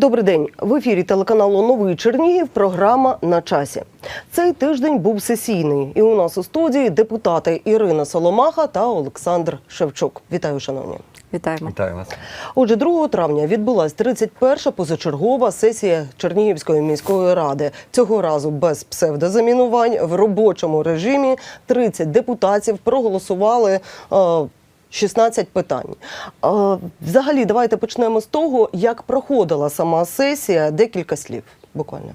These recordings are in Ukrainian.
Добрий день в ефірі телеканалу Новий Чернігів. Програма на часі. Цей тиждень був сесійний, і у нас у студії депутати Ірина Соломаха та Олександр Шевчук. Вітаю, шановні. Вітаємо. Вітаю вас. Отже, 2 травня відбулась 31-ша позачергова сесія Чернігівської міської ради. Цього разу без псевдозамінувань в робочому режимі 30 депутатів проголосували. е, 16 питань. Е, Взагалі, давайте почнемо з того, як проходила сама сесія. Декілька слів буквально.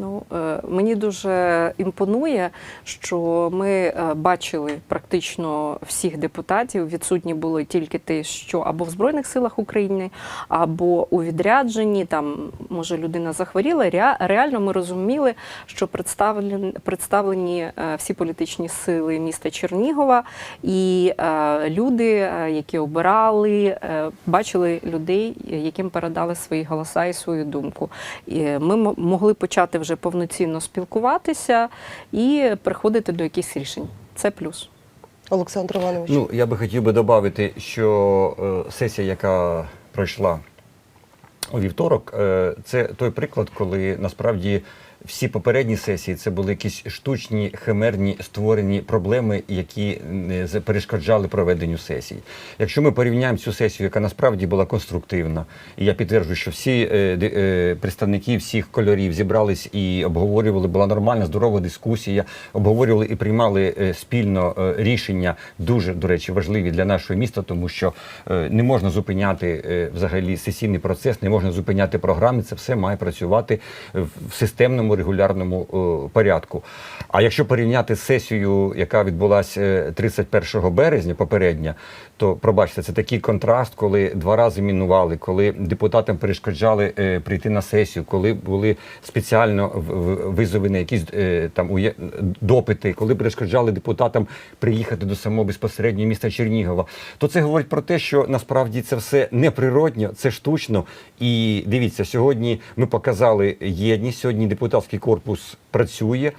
Ну е, мені дуже імпонує, що ми е, бачили практично всіх депутатів. Відсутні були тільки ті, що або в Збройних силах України, або у відрядженні. Там може людина захворіла. Ре- Реально ми розуміли, що представлені представлені всі політичні сили міста Чернігова і е, люди, які обирали, бачили людей, яким передали свої голоса і свою думку. І ми могли почати вже повноцінно спілкуватися і приходити до якихось рішень. Це плюс. Олександр Іванович. Ну я би хотів би додати, що е, сесія, яка пройшла у вівторок, е, це той приклад, коли насправді всі попередні сесії це були якісь штучні, химерні створені проблеми, які з- перешкоджали проведенню сесії. Якщо ми порівняємо цю сесію, яка насправді була конструктивна, і я підтверджую, що всі е, е, представники всіх кольорів зібрались і обговорювали, була нормальна, здорова дискусія, обговорювали і приймали е, спільно е, рішення, дуже до речі, важливі для нашого міста, тому що е, не можна зупиняти е, взагалі сесійний процес, не можна зупиняти програми. Це все має працювати в в системному регулярному е, порядку. А якщо порівняти з сесією, яка відбулася 31 березня, попередня, то пробачте, це такий контраст, коли два рази мінували, коли депутатам перешкоджали е, прийти на сесію, коли були спеціально визовені якісь е, там допити, коли перешкоджали депутатам приїхати до самого безпосередньо міста Чернігова, то це говорить про те, що насправді це все неприродньо, це штучно. І дивіться, сьогодні ми показали єдність. Сьогодні депутатський корпус працює.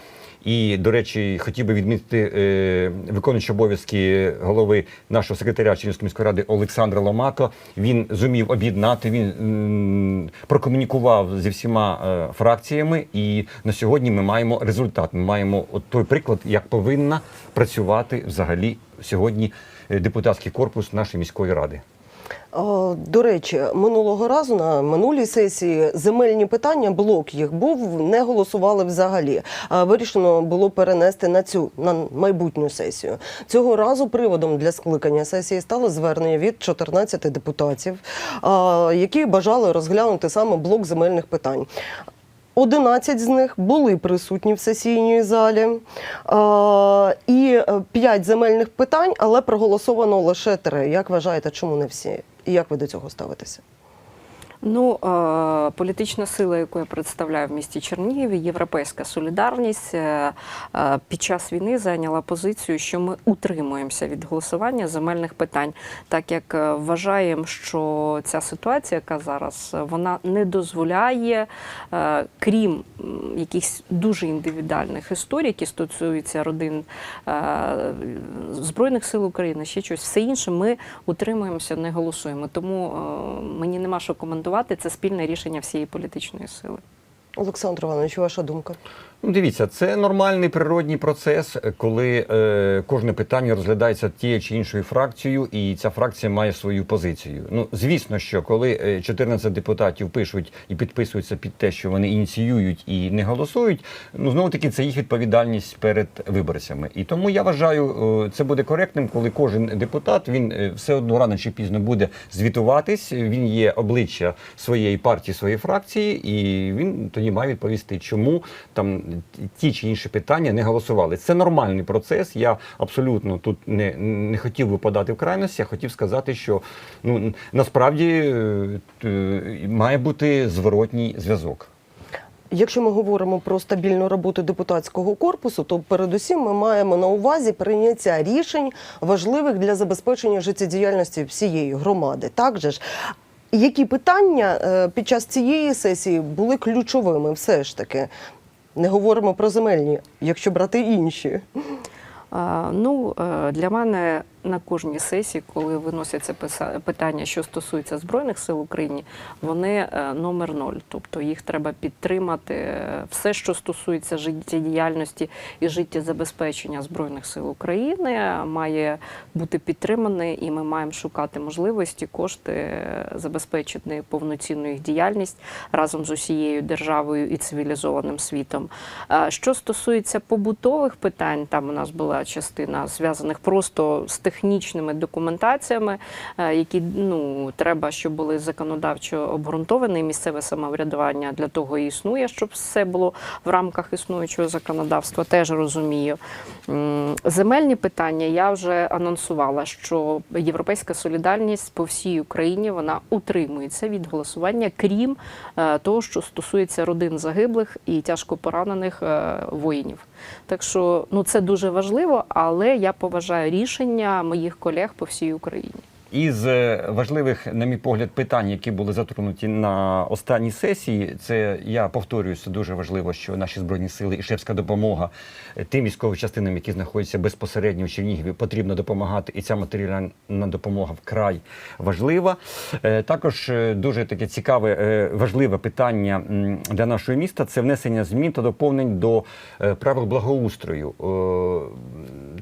І, до речі, хотів би відмітити е, виконуючий обов'язки голови нашого секретаря Чернівської міської ради Олександра Ломако. Він зумів об'єднати, він м, прокомунікував зі всіма е, фракціями. І на сьогодні ми маємо результат. Ми маємо от той приклад, як повинна працювати взагалі сьогодні е, депутатський корпус нашої міської ради. О, До речі, минулого разу на минулій сесії земельні питання, блок їх був, не голосували взагалі. А Вирішено було перенести на цю на майбутню сесію. Цього разу приводом для скликання сесії стало звернення від 14 депутатів, які бажали розглянути саме блок земельних питань. 11 з них були присутні в сесійній залі, і 5 земельних питань, але проголосовано лише 3. Як вважаєте, чому не всі? І як ви до цього ставитеся? Ну, е, політична сила, яку я представляю в місті Чернігів, Європейська солідарність е, е, під час війни зайняла позицію, що ми утримуємося від голосування земельних питань, так як вважаємо, що ця ситуація, яка зараз, вона не дозволяє, крім якихось дуже індивідуальних історій, які стосуються родин Збройних сил України, ще щось, все інше, ми утримуємося, не голосуємо. Тому мені нема що коментувати. Це спільне рішення всієї політичної сили. Олександр Іванович, ваша думка? Ну, дивіться, це нормальний природній процес, коли е, кожне питання розглядається тією чи іншою фракцією, і ця фракція має свою позицію. Ну, звісно, що коли е, 14 депутатів пишуть і підписуються під те, що вони ініціюють і не голосують, ну знову таки це їх відповідальність перед виборцями. І тому я вважаю, е, це буде коректним, коли кожен депутат він е, все одно рано чи пізно буде звітуватись. Він є обличчя своєї партії, своєї фракції, і він тоді має відповісти, чому там ті чи інші питання не голосували. Це нормальний процес. Я абсолютно тут не, не хотів випадати в крайності. Я хотів сказати, що ну насправді е, е, має бути зворотній зв'язок. Якщо ми говоримо про стабільну роботу депутатського корпусу, то передусім ми маємо на увазі прийняття рішень важливих для забезпечення життєдіяльності всієї громади. Так же ж. Які питання е, під час цієї сесії були ключовими? Все ж таки, не говоримо про земельні, якщо брати інші. Ну, е, для мене на кожній сесії, коли виносяться питання, що стосується збройних сил України, вони е, номер ноль. Тобто їх треба підтримати. Е, Все, що стосується життєдіяльності і життєзабезпечення збройних сил України, має бути підтримане, і ми маємо шукати можливості, кошти е, забезпечити повноцінну їх діяльність разом з усією державою і цивілізованим світом. Е, Що стосується побутових питань, там у нас була частина зв'язаних просто з технічними документаціями, е, які ну треба, щоб були законодавчо обґрунтовані. Місцеве самоврядування для того і існує, щоб все було в рамках існуючого законодавства. Теж розумію. Земельні питання я вже анонсувала, що європейська солідарність по всій Україні вона утримується від голосування, крім е, того, що стосується родин загиблих і тяжко поранених е, воїнів. Так що ну це дуже важливо, але я поважаю рішення моїх колег по всій Україні. Із е, важливих, на мій погляд, питань, які були затронуті на останній сесії, це я повторююся, дуже важливо, що наші збройні сили і шефська допомога е, тим військовим частинам, які знаходяться безпосередньо в Чернігові, потрібно допомагати, і ця матеріальна допомога вкрай важлива. Е, Також дуже таке цікаве, важливе питання для нашого міста це внесення змін та доповнень до правил благоустрою.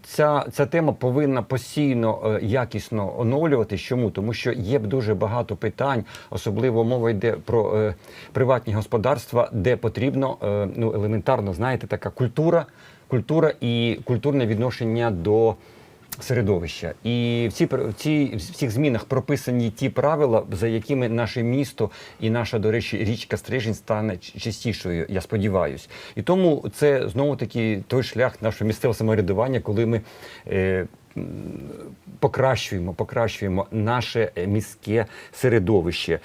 Ця, ця тема повинна постійно якісно оновлюватись. Чому? Тому що є б дуже багато питань, особливо мова йде про е, приватні господарства, де потрібно е, ну, елементарно, знаєте, така культура, культура і культурне відношення до середовища. І в, ці, в, ці, в цих змінах прописані ті правила, за якими наше місто і наша, до речі, річка Стрижень стане ч- чистішою, я сподіваюся. І тому це знову таки той шлях нашого місцевого самоврядування, коли ми. Е, Покращуємо, покращуємо наше міське середовище.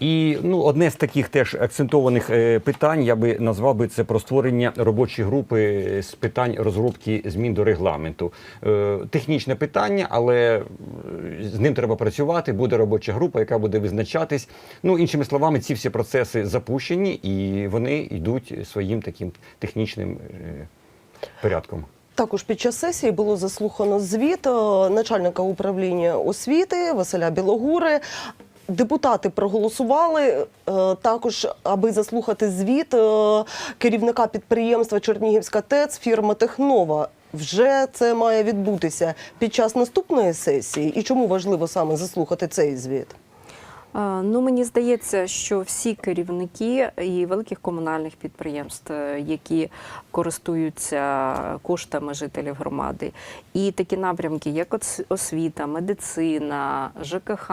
І ну, одне з таких теж акцентованих е, питань я би назвав би це про створення робочої групи з питань розробки змін до регламенту. Е, Технічне питання, але е, з ним треба працювати. Буде робоча група, яка буде визначатись. Ну, іншими словами, ці всі процеси запущені і вони йдуть своїм таким технічним порядком. Також під час сесії було заслухано звіт е, начальника управління освіти Василя Білогури. Депутати проголосували е, також, аби заслухати звіт е, керівника підприємства Чернігівська ТЕЦ фірма Технова. Вже це має відбутися під час наступної сесії. І чому важливо саме заслухати цей звіт? Ну, мені здається, що всі керівники і великих комунальних підприємств, е, які користуються коштами жителів громади, і такі напрямки, як освіта, медицина, ЖКХ,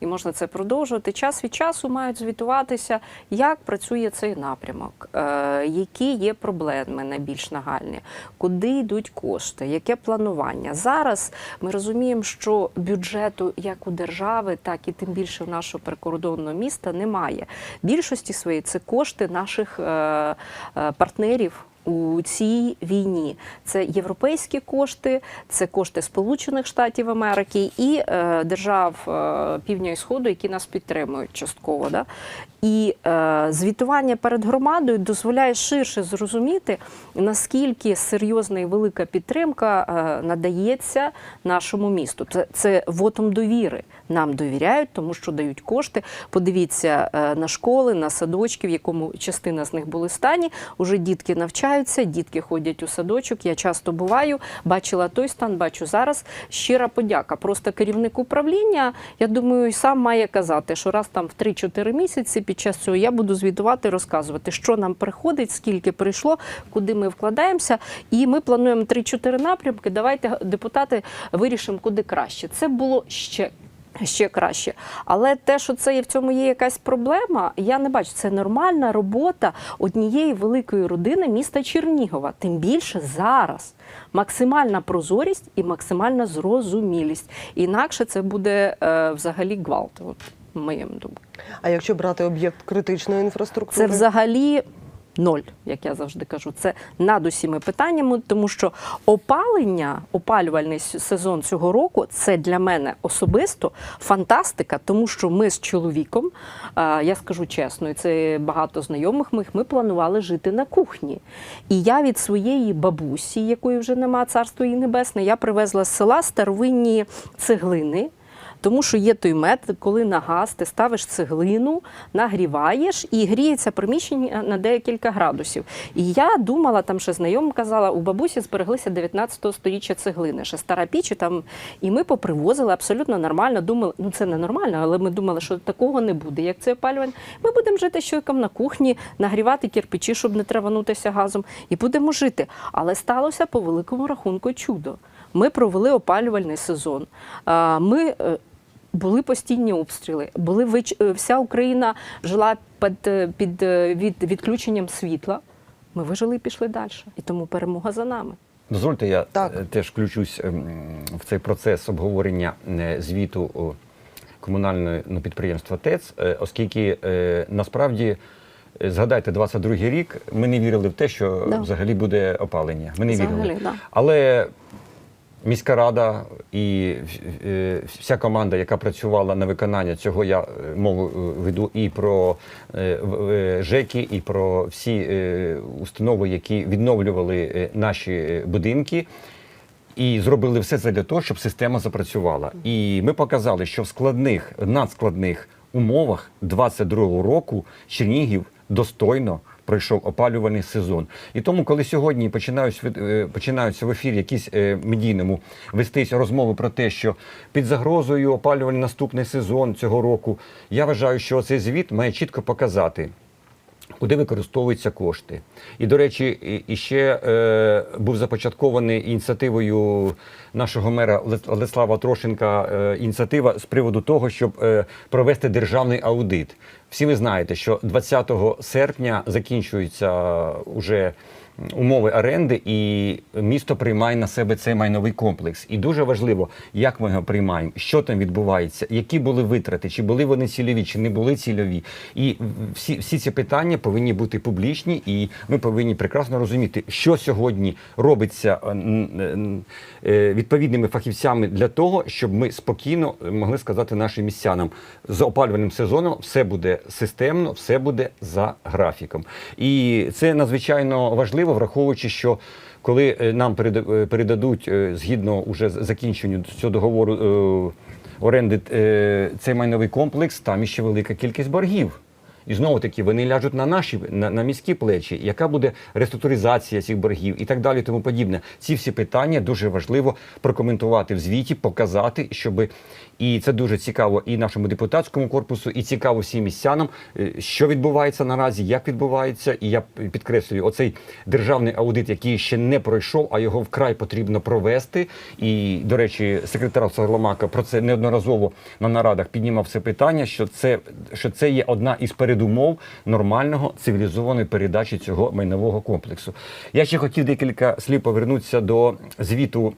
і можна це продовжувати, час від часу мають звітуватися, як працює цей напрямок, е, які є проблеми найбільш нагальні, куди йдуть кошти, яке планування. Зараз ми розуміємо, що бюджету як у держави, так і тим більше в нашого прикордонного міста немає. Більшості своєї це кошти наших е, е, партнерів. У цій війні це європейські кошти, це кошти Сполучених Штатів Америки і е, держав е, півдня і сходу, які нас підтримують частково. Да? І е, звітування перед громадою дозволяє ширше зрозуміти, наскільки серйозна і велика підтримка е, надається нашому місту. Це, це вотом довіри. Нам довіряють, тому що дають кошти. Подивіться е, на школи, на садочки, в якому частина з них були стані. Уже дітки навчаються, дітки ходять у садочок. Я часто буваю, бачила той стан, бачу зараз. Щира подяка. Просто керівник управління, я думаю, сам має казати, що раз там в 3-4 місяці під час цього я буду звітувати, розказувати, що нам приходить, скільки прийшло, куди ми вкладаємося. І ми плануємо 3-4 напрямки. Давайте депутати вирішимо, куди краще. Це було ще. Ще краще, але те, що це є в цьому є якась проблема, я не бачу. Це нормальна робота однієї великої родини міста Чернігова. Тим більше зараз максимальна прозорість і максимальна зрозумілість. Інакше це буде е, взагалі гвалт. От моєму думку. А якщо брати об'єкт критичної інфраструктури? Це взагалі Ноль, як я завжди кажу, це над усіми питаннями, тому що опалення, опалювальний сезон цього року це для мене особисто фантастика, тому що ми з чоловіком, я скажу чесно, і це багато знайомих моїх, ми планували жити на кухні. І я від своєї бабусі, якої вже нема царство її небесне, я привезла з села старовинні цеглини. Тому що є той метод, коли на газ ти ставиш цеглину, нагріваєш і гріється приміщення на декілька градусів. І я думала, там ще знайома казала, у бабусі збереглися 19 століття цеглини, ще стара піч, і там і ми попривозили абсолютно нормально. Думали, ну це не нормально, але ми думали, що такого не буде. Як це опалювання? Ми будемо жити чоловіком на кухні, нагрівати кирпичі, щоб не траванутися газом, і будемо жити. Але сталося по великому рахунку чудо. Ми провели опалювальний сезон. Ми е, були постійні обстріли, були вич... е, вся Україна жила під, е, під е, від відключенням світла. Ми вижили і пішли далі. І тому перемога за нами. Дозвольте, я Так. теж включусь ем, в цей процес обговорення звіту комунального ну, підприємства ТЕЦ, оскільки насправді. Згадайте, 22-й рік ми не вірили в те, що Да. взагалі буде опалення. Ми не Взагалі, вірили. да. Але міська рада і е, вся команда, яка працювала на виконання цього, я е, мову е, веду і про ЖЕКи, і про всі установи, які відновлювали наші будинки. І зробили все це для того, щоб система запрацювала. І ми показали, що в складних, надскладних умовах 22-го року Чернігів достойно пройшов опалювальний сезон. І тому, коли сьогодні починають, е, починаються в ефірі якісь е, медійному вестись розмови про те, що під загрозою опалювальний наступний сезон цього року, я вважаю, що цей звіт має чітко показати куди використовуються кошти. І, до речі, і- ще е, був започаткований ініціативою нашого мера Леслава Трошенка е, ініціатива з приводу того, щоб е, провести державний аудит. Всі ви знаєте, що 20 серпня закінчується уже умови оренди, і місто приймає на себе цей майновий комплекс. І дуже важливо, як ми його приймаємо, що там відбувається, які були витрати, чи були вони цільові, чи не були цільові. І всі, всі ці питання повинні бути публічні, і ми повинні прекрасно розуміти, що сьогодні робиться е, н- е, відповідними фахівцями для того, щоб ми спокійно могли сказати нашим містянам з опалювальним сезоном все буде системно, все буде за графіком. І це надзвичайно важливо, враховуючи, що коли е, нам е, передадуть е, згідно уже закінченню цього договору оренди цей майновий комплекс, там іще велика кількість боргів. І знову таки вони ляжуть на наші на, на міські плечі. Яка буде реструктуризація цих боргів і так далі, тому подібне. Ці всі питання дуже важливо прокоментувати в звіті, показати, щоб і це дуже цікаво і нашому депутатському корпусу, і цікаво всім містянам, е, що відбувається наразі, як відбувається. І я підкреслюю, оцей державний аудит, який ще не пройшов, а його вкрай потрібно провести. І, до речі, секретар Сарломака про це неодноразово на нарадах піднімав це питання, що це, що це є одна із передумов нормального цивілізованої передачі цього майнового комплексу. Я ще хотів декілька слів повернутися до звіту.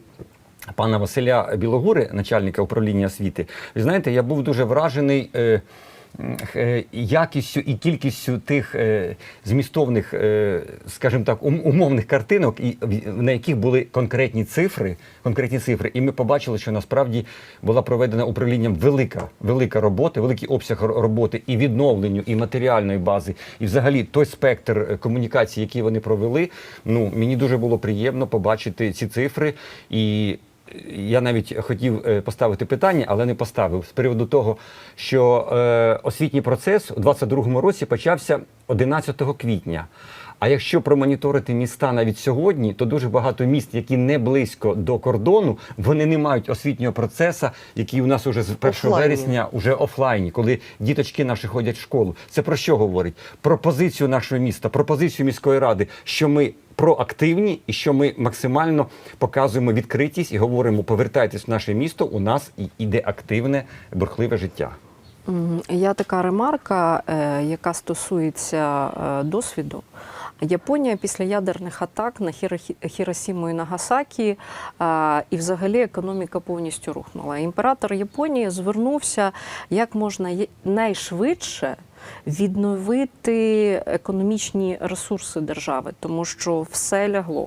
Пана Василя Білогури, начальника управління освіти, ви знаєте, я був дуже вражений е, якістю і кількістю тих е, змістовних, е, скажімо так, умовних картинок, на яких були конкретні цифри. Конкретні цифри, і ми побачили, що насправді була проведена управлінням велика, велика робота, великий обсяг роботи і відновленню, і матеріальної бази, і взагалі той спектр е, комунікацій, які вони провели. Ну мені дуже було приємно побачити ці цифри і. Я навіть хотів е, поставити питання, але не поставив з приводу того, що е, освітній процес у 22-му році почався 11 квітня. А якщо промоніторити міста навіть сьогодні, то дуже багато міст, які не близько до кордону, вони не мають освітнього процесу, який у нас уже з 1 Офлайні. вересня уже офлайні, коли діточки наші ходять в школу. Це про що говорить? Про позицію нашого міста, про позицію міської ради, що ми проактивні і що ми максимально показуємо відкритість і говоримо: повертайтесь в наше місто. У нас іде активне бурхливе життя. Я така ремарка, е, яка стосується е, досвіду. Японія після ядерних атак на Хіро- Хіросіму і Нагасакі е, і взагалі економіка повністю рухнула. Імператор Японії звернувся як можна найшвидше відновити економічні ресурси держави, тому що все лягло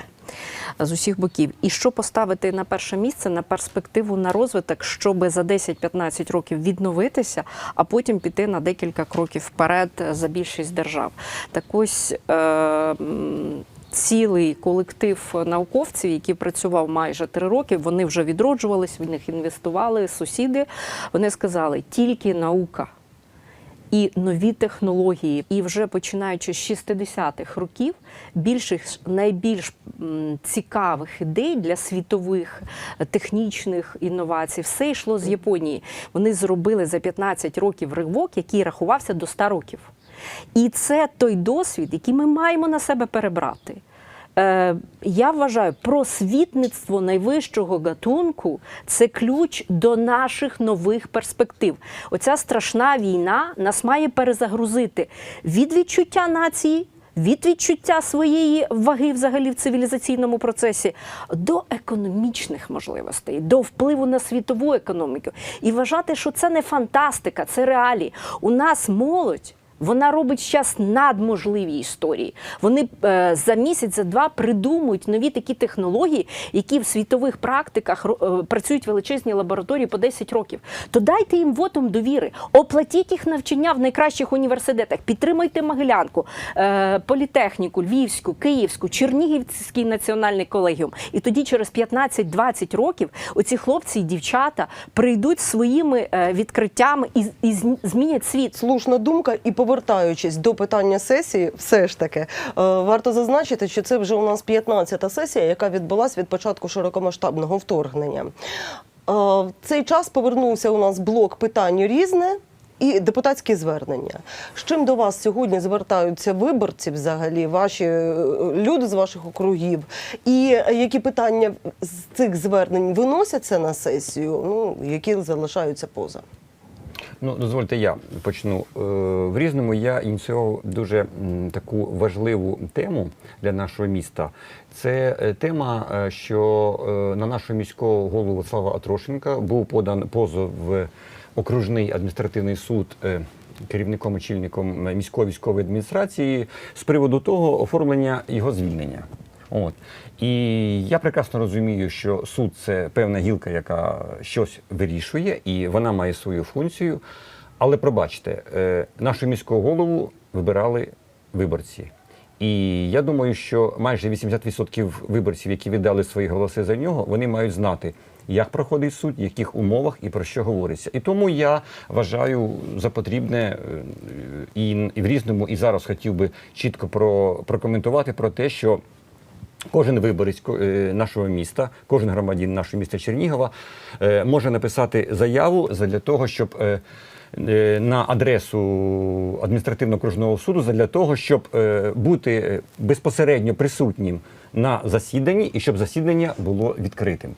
з усіх боків. І що поставити на перше місце на перспективу на розвиток, щоб за 10-15 років відновитися, а потім піти на декілька кроків вперед за більшість держав. Так ось. Е- Цілий колектив науковців, який працював майже три роки, вони вже відроджувались, в них інвестували сусіди. Вони сказали, тільки наука і нові технології. І вже починаючи з 60-х років, більших найбільш цікавих ідей для світових е, технічних інновацій, все йшло з Японії. Вони зробили за 15 років ривок, який рахувався до 100 років. І це той досвід, який ми маємо на себе перебрати. Е, я вважаю, просвітництво найвищого гатунку це ключ до наших нових перспектив. Оця страшна війна нас має перезагрузити від відчуття нації. Від відчуття своєї ваги взагалі в цивілізаційному процесі до економічних можливостей, до впливу на світову економіку. І вважати, що це не фантастика, це реалії. У нас молодь вона робить зараз надможливі історії. Вони е, за місяць, за два придумують нові такі технології, які в світових практиках е, працюють величезні лабораторії по 10 років. То дайте їм вотом довіри, оплатіть їх навчання в найкращих університетах, підтримуйте Могилянку, е, політехніку, Львівську, Київську, Чернігівський національний колегіум. І тоді через 15-20 років оці хлопці і дівчата прийдуть своїми відкриттями і, змінять світ. Слушна думка, і повертаючись до питання сесії, все ж таки е, варто зазначити, що це вже у нас 15-та сесія, яка відбулася від початку широкомасштабного вторгнення. Е, В цей час повернувся у нас блок питань різне. І депутатські звернення. З чим до вас сьогодні звертаються виборці, взагалі, ваші е, люди з ваших округів, і які питання з цих звернень виносяться на сесію, ну які залишаються поза? Ну, дозвольте, я почну. Е, В різному я ініціював дуже таку важливу тему для нашого міста. Це е, тема, е, що на нашого міського голову Слава Атрошенка був подан позов в окружний адміністративний суд. Керівником очільником міської військової адміністрації з приводу того оформлення його звільнення. От і я прекрасно розумію, що суд це певна гілка, яка щось вирішує, і вона має свою функцію. Але пробачте, е, нашу міського голову вибирали виборці. І я думаю, що майже 80% виборців, які віддали свої голоси за нього, вони мають знати, як проходить суд, в яких умовах і про що говориться. І тому я вважаю за потрібне е, і в різному, і зараз хотів би чітко про, прокоментувати про те, що Кожен виборець е, нашого міста, кожен громадянин нашого міста Чернігова е, може написати заяву для того, щоб е, на адресу адміністративно-окружного суду для того, щоб бути безпосередньо присутнім на засіданні і щоб засідання було відкритим.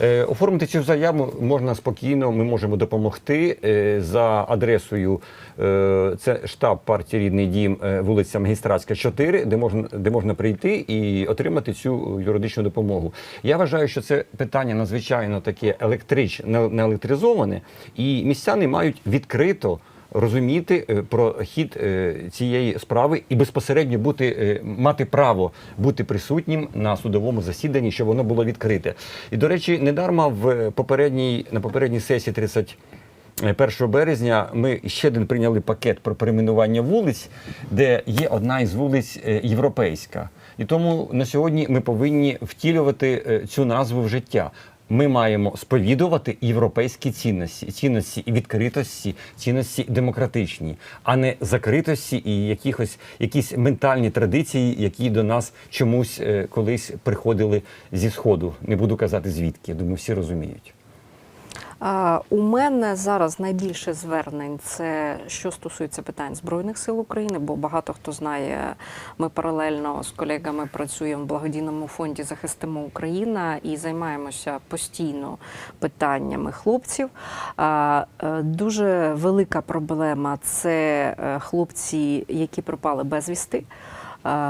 Е, Оформити цю заяву можна спокійно. Ми можемо допомогти е, за адресою. е, Це штаб партії Рідний дім, е, вулиця Магістратська, 4, де можна де можна прийти і отримати цю юридичну допомогу. Я вважаю, що це питання надзвичайно таке електрич, не не електризоване, і містяни мають відкрито. Розуміти е, про хід е, цієї справи і безпосередньо бути е, мати право бути присутнім на судовому засіданні, щоб воно було відкрите. І до речі, недарма в попередній на попередній сесії 30 1 березня ми ще один прийняли пакет про перейменування вулиць, де є одна із вулиць європейська. І тому на сьогодні ми повинні втілювати цю назву в життя. Ми маємо сповідувати європейські цінності, цінності і відкритості, цінності демократичні, а не закритості і якихось якісь ментальні традиції, які до нас чомусь е, колись приходили зі сходу. Не буду казати звідки. Думаю, всі розуміють. У мене зараз найбільше звернень це що стосується питань Збройних сил України, бо багато хто знає, ми паралельно з колегами працюємо в благодійному фонді Захистимо Україна і займаємося постійно питаннями хлопців. Е, Дуже велика проблема це е, хлопці, які пропали безвісти.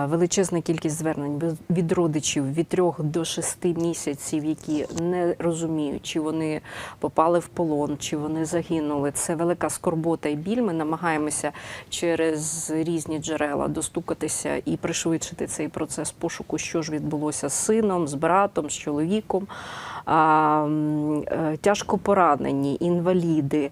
Величезна кількість звернень від- родичів від трьох до шести місяців, які не розуміють, чи вони попали в полон, чи вони загинули. Це велика скорбота і біль. Ми намагаємося через різні джерела достукатися і пришвидшити цей процес пошуку, що ж відбулося з сином, з братом, з чоловіком. Е, тяжко поранені, інваліди,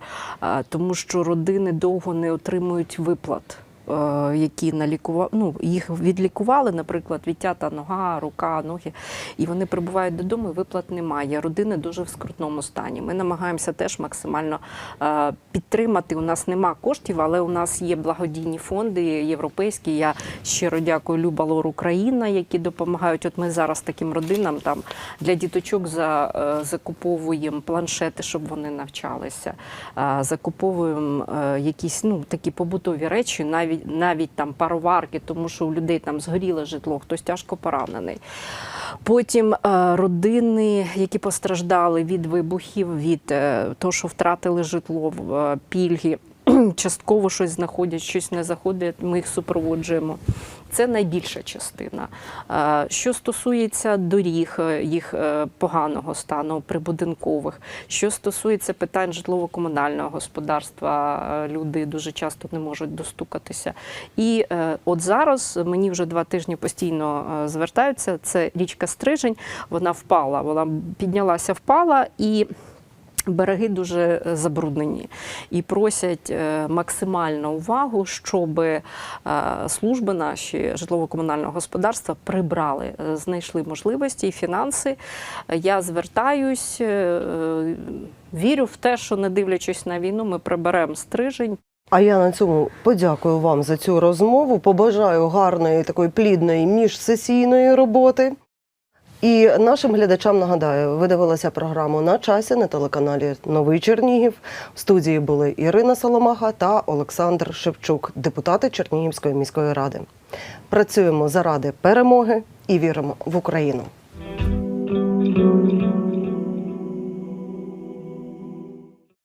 тому що родини довго не отримують виплат. Е, Які налікували, ну їх відлікували, наприклад, відтята нога, рука, ноги, і вони прибувають додому, і виплат немає. Родини дуже в скрутному стані. Ми намагаємося теж максимально е, підтримати. У нас нема коштів, але у нас є благодійні фонди європейські. Я щиро дякую Люба Лор Україна, які допомагають. От ми зараз таким родинам там для діточок за, е, закуповуємо планшети, щоб вони навчалися. Закуповуємо якісь ну такі побутові речі, навіть навіть там пароварки, тому що у людей там згоріло житло, хтось тяжко поранений. Потім е, родини, які постраждали від вибухів, від е, того, що втратили житло, е, пільги. Частково щось знаходять, щось не заходять, ми їх супроводжуємо. Це найбільша частина. Що стосується доріг, е, їх е, поганого стану, прибудинкових, що стосується питань житлово-комунального господарства, е, люди дуже часто не можуть достукатися. І от зараз мені вже два тижні постійно звертаються. Це річка Стрижень, вона впала, вона піднялася, впала і. Береги дуже е, забруднені і просять е, максимальну увагу, щоб е, служби наші житлово-комунального господарства прибрали, знайшли можливості і фінанси. Я звертаюсь, вірю в те, що не дивлячись на війну, ми приберемо стрижень. А я на цьому подякую вам за цю розмову. Побажаю гарної такої плідної міжсесійної роботи. І нашим глядачам нагадаю, ви дивилися програму на часі на телеканалі Новий Чернігів. В студії були Ірина Соломаха та Олександр Шевчук, депутати Чернігівської міської ради. Працюємо заради перемоги і віримо в Україну.